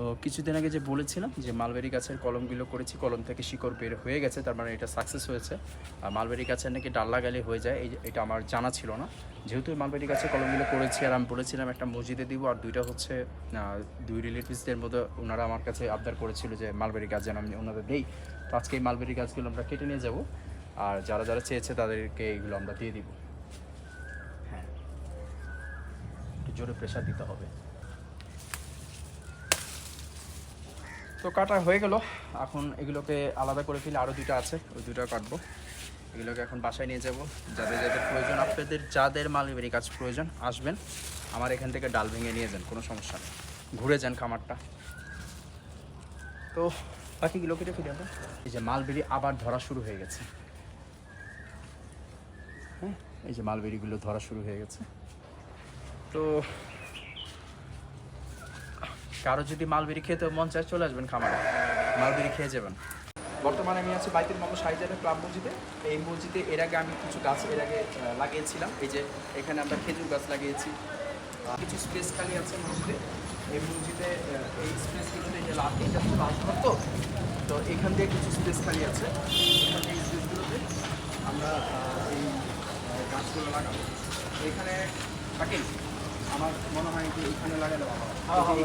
তো কিছুদিন আগে যে বলেছিলাম যে মালবেরি গাছের কলমগুলো করেছি, কলম থেকে শিকড় বের হয়ে গেছে, তার মানে এটা সাকসেস হয়েছে। আর মালবেরি গাছের নাকি ডাল লাগালে হয়ে যায়, এই এটা আমার জানা ছিল না। যেহেতু মালবেরি গাছের কলমগুলো করেছি আর আমি বলেছিলাম একটা মসজিদে দিব, আর দুইটা হচ্ছে দুই রিলেটিভসদের মধ্যে ওনারা আমার কাছে আবদার করেছিল যে মালবেরি গাছ যেন আমি ওনাদের দেই। তো আজকে এই মালবেরি গাছগুলো আমরা কেটে নিয়ে যাব, আর যারা যারা চেয়েছে তাদেরকে এইগুলো আমরা দিয়ে দিব। হ্যাঁ একটু জোরে প্রেশার দিতে হবে। তো কাটা হয়ে গেল। এখন এগুলোকে আলাদা করে ফেলে আরও দুটো আছে, ওই দুটো কাটবো। এগুলোকে এখন বাসায় নিয়ে যাব। যাদের যাদের প্রয়োজন, আপনাদের যাদের মালবেরি গাছ প্রয়োজন, আসবেন। আমার এখান থেকে ডাল ভেঙে নিয়ে যান, কোনো সমস্যা নেই। ঘুরে যান খামারটা। তো বাকিগুলো কেটে ফেলে আমরা। এই যে মালবেরি আবার ধরা শুরু হয়ে গেছে। হ্যাঁ এই যে মালবেরিগুলো ধরা শুরু হয়ে গেছে। তো কারও যদি মালবেরি খেতে মন চায় চলে আসবেন খামারে। মালবেরি খেয়ে যাবেন। বর্তমানে আমি আছি বাইতুল মামু সাহিজারের ক্লাব মসজিদে। এই মসজিদে এর আগে আমি কিছু গাছ এর আগে লাগিয়েছিলাম। এই যে এখানে আমরা খেজুর গাছ লাগিয়েছি। কিছু স্পেস খালি আছে মসজিদে। এই মসজিদে এই স্পেসগুলোতে এই যে লাভ এটা তো রাজঘর তো তো এখান দিয়ে কিছু স্পেস খালি আছে। এখান থেকে স্পেসগুলোতে আমরা এই গাছগুলো লাগাবো। এখানে থাকেন আমার মনে হয় যে এখানে লাগালে ভালো হয়।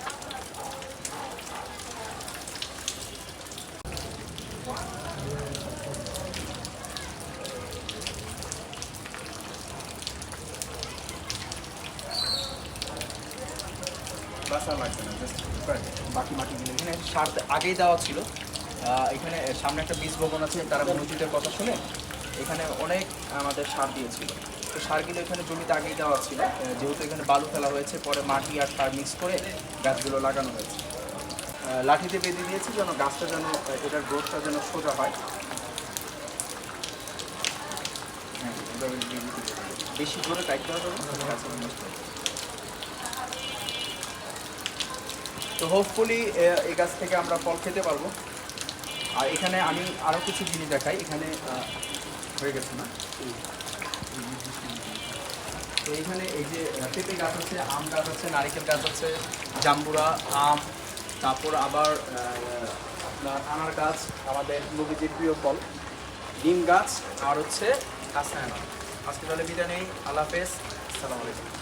আর লাগছে না বাকি মাটিগুলো এখানে সার আগেই দেওয়া ছিল। এখানে সামনে একটা বীজ ভবন আছে, তারা মসজিদের কথা শুনে এখানে অনেক আমাদের সার দিয়েছিল। তো সারগুলো এখানে জমিতে আগেই দেওয়া ছিল। যেহেতু এখানে বালু ফেলা হয়েছে, পরে মাটি আর সার মিক্স করে গাছগুলো লাগানো হয়েছে। লাঠিতে বেঁধে দিয়েছি যেন গাছটা যেন এটার গ্রোথটা যেন সোজা হয়। হ্যাঁ। বেশি জোরে টাইট করা যাবে না, গাছের নষ্ট হবে। তো হোপফুলি এই গাছ থেকে আমরা ফল খেতে পারব। আর এখানে আমি আরও কিছু জিনিস দেখাই। এখানে হয়ে গেছে না? তো এখানে এই যে পেঁপে গাছ আছে, আম গাছ আছে, নারিকেল গাছ আছে, জাম্বুরা, আম, তারপর আবার আপনার আনার গাছ, আমাদের নবীজির প্রিয় ফল, ডিম গাছ, আর হচ্ছে কাঁচা আজকে তাহলে বিদায় নেই। আল্লাহ হাফেজ। আসসালামু আলাইকুম।